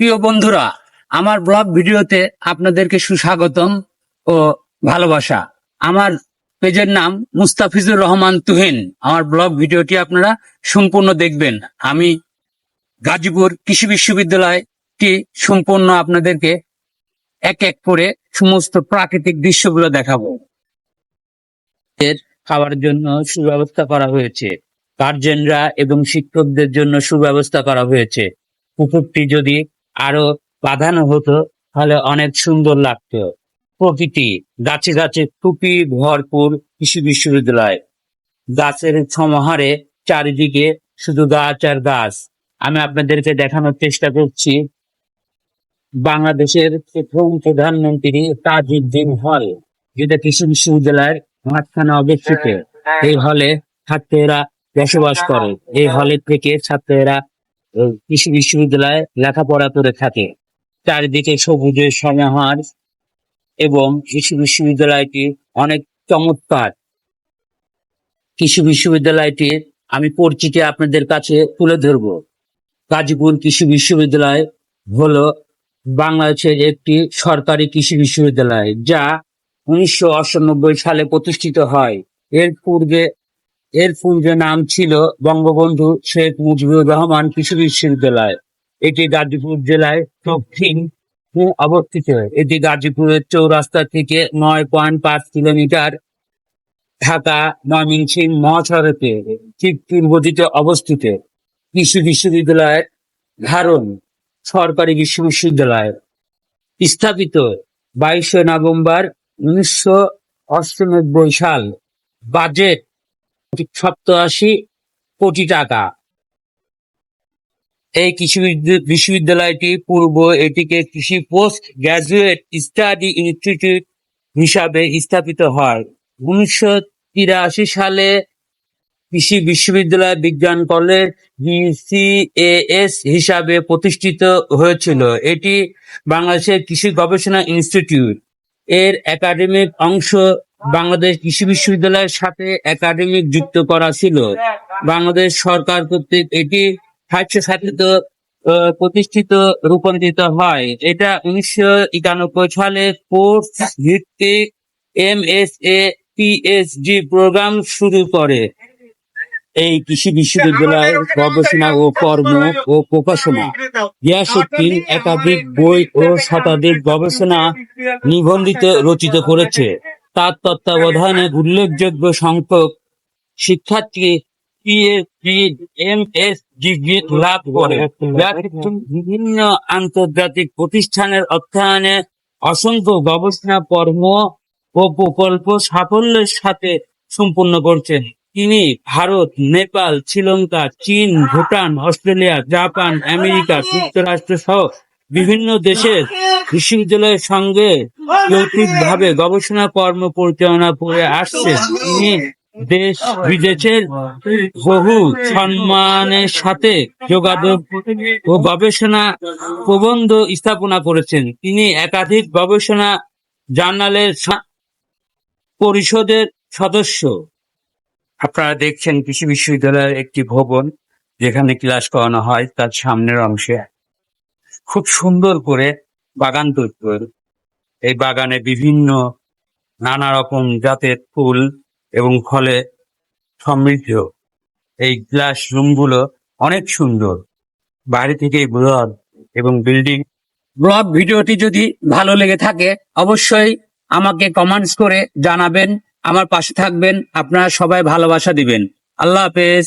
প্রিয় বন্ধুরা, আমার ব্লগ ভিডিওতে আপনাদেরকে সুস্বাগতম ও ভালোবাসা। আমার পেজের নাম মুস্তাফিজুর রহমান তুহিন। আমার ব্লগ ভিডিওটি আপনারা সম্পূর্ণ দেখবেন। আমি গাজীপুর কৃষি বিশ্ববিদ্যালয়টি সম্পূর্ণ আপনাদেরকে এক এক করে সমস্ত প্রাকৃতিক দৃশ্যগুলো দেখাবো। এর খাওয়ার জন্য সুব্যবস্থা করা হয়েছে। গার্জেনরা এবং শিক্ষকদের জন্য সুব্যবস্থা করা হয়েছে। পুকুরটি যদি আরও বাঁধানো হতো, তাহলে অনেক সুন্দর লাগতো। প্রকৃতি, গাছে গাছে টুপি ভরপুর কৃষি বিশ্ববিদ্যালয়। গাছের সমাহারে চারিদিকে শুধু গাছ আর গাছ। আমি আপনাদেরকে দেখানোর চেষ্টা করছি। বাংলাদেশের প্রথম প্রধানমন্ত্রী তাজউদ্দিন হল, যেটা কৃষি বিশ্ববিদ্যালয়ের মাঝখানে অবস্থিত। এই হলে ছাত্রেরা বসবাস করে। এই হলের থেকে ছাত্রেরা কৃষি বিশ্ববিদ্যালয়ে লেখাপড়া করে থাকে। চারিদিকে সবুজের সমাহার এবং কৃষি বিশ্ববিদ্যালয়টি অনেক চমৎকার। কৃষি বিশ্ববিদ্যালয়টির আমি পরিচিতি আপনাদের কাছে তুলে ধরব। গাজীপুর কৃষি বিশ্ববিদ্যালয় হলো বাংলাদেশের একটি সরকারি কৃষি বিশ্ববিদ্যালয়, যা উনিশশো সালে প্রতিষ্ঠিত হয়। এর পূর্বে এর পূর্বে নাম ছিল বঙ্গবন্ধু শেখ মুজিবুর রহমান কৃষি বিশ্ববিদ্যালয়, এটি গাজীপুর জেলায় দক্ষিণ অবস্থিত। এটি গাজীপুরের চৌরাস্তা থেকে নয় পয়েন্ট পাঁচ কিলোমিটার ঢাকা, ময়মনসিংহ, মহাসড়কে ঠিক পূর্ব দিকে অবস্থিত। কৃষি বিশ্ববিদ্যালয়ের ধারণ সরকারি বিশ্ব বিশ্ববিদ্যালয়। স্থাপিত বাইশে নভেম্বর উনিশশো অষ্টানব্বই সাল। বাজেট কোটি টাকা। এই কৃষি বিশ্ববিদ্যালয়টি পূর্ব এটিকে কৃষি পোস্ট গ্রাজুয়েট স্টাডি ইনস্টিটিউট হিসাবে স্থাপিত হয়। উনিশশো তিরাশি সালে কৃষি বিশ্ববিদ্যালয় বিজ্ঞান কলেজ বিসিএস হিসাবে প্রতিষ্ঠিত হয়েছিল। এটি বাংলাদেশের কৃষি গবেষণা ইনস্টিটিউট। এর একাডেমিক অংশ বাংলাদেশ কৃষি বিশ্ববিদ্যালয়ের সাথে একাডেমিক যুক্ত করা ছিল। বাংলাদেশ সরকার কর্তৃক এটি স্বায়ত্তশাসিত প্রতিষ্ঠিত, রূপান্তরিত হয়। এটা উনিশশো একানব্বই সালে কোর্স ভিত্তিক M S A PhD programme শুরু করে। এই কৃষি বিশ্ববিদ্যালয়ের গবেষণা ও কর্ম ও প্রকাশনা গিয়াসুদ্দিন একাধিক বই ও শতাধিক গবেষণা নিবন্ধিত রচিত করেছে। তার তত্ত্বাবধানে উল্লেখযোগ্য সংখ্যক শিক্ষার্থী পিএইচডি এম এস ডিগ্রি লাভ করে। বিভিন্ন আন্তর্জাতিক প্রতিষ্ঠানের অর্থায়নে অসংখ্য গবেষণা, কর্ম ও প্রকল্প সাফল্যের সাথে সম্পূর্ণ করছেন। তিনি ভারত, নেপাল, শ্রীলঙ্কা, চীন, ভুটান, অস্ট্রেলিয়া, জাপান, আমেরিকা, যুক্তরাষ্ট্র সহ বিভিন্ন দেশের বিশ্ববিদ্যালয়ের সঙ্গে যৌক্তিকভাবে গবেষণা, কর্ম পরিচালনা করে আসছে। তিনি দেশ বিদেশের বহু সম্মানের সাথে যোগাযোগ ও গবেষণা প্রবন্ধ স্থাপনা করেছেন। তিনি একাধিক গবেষণা জার্নালের পরিষদের সদস্য। আপনারা দেখছেন কৃষি বিশ্ববিদ্যালয়ের একটি ভবন, যেখানে ক্লাস করানো হয়, তার সামনের অংশে। খুব সুন্দর করে বাগান তৈরি করে। এই বাগানে বিভিন্ন নানা রকম জাতের ফুল এবং ফলে সমৃদ্ধ। এই ক্লাস রুমগুলো অনেক সুন্দর। বাইরে থেকে ব্লগ এবং বিল্ডিং। ব্লগ ভিডিওটি যদি ভালো লেগে থাকে, অবশ্যই আমাকে কমেন্টস করে জানাবেন। আমার পাশে থাকবেন। আপনারা সবাই ভালোবাসা দিবেন। আল্লাহ হাফেজ।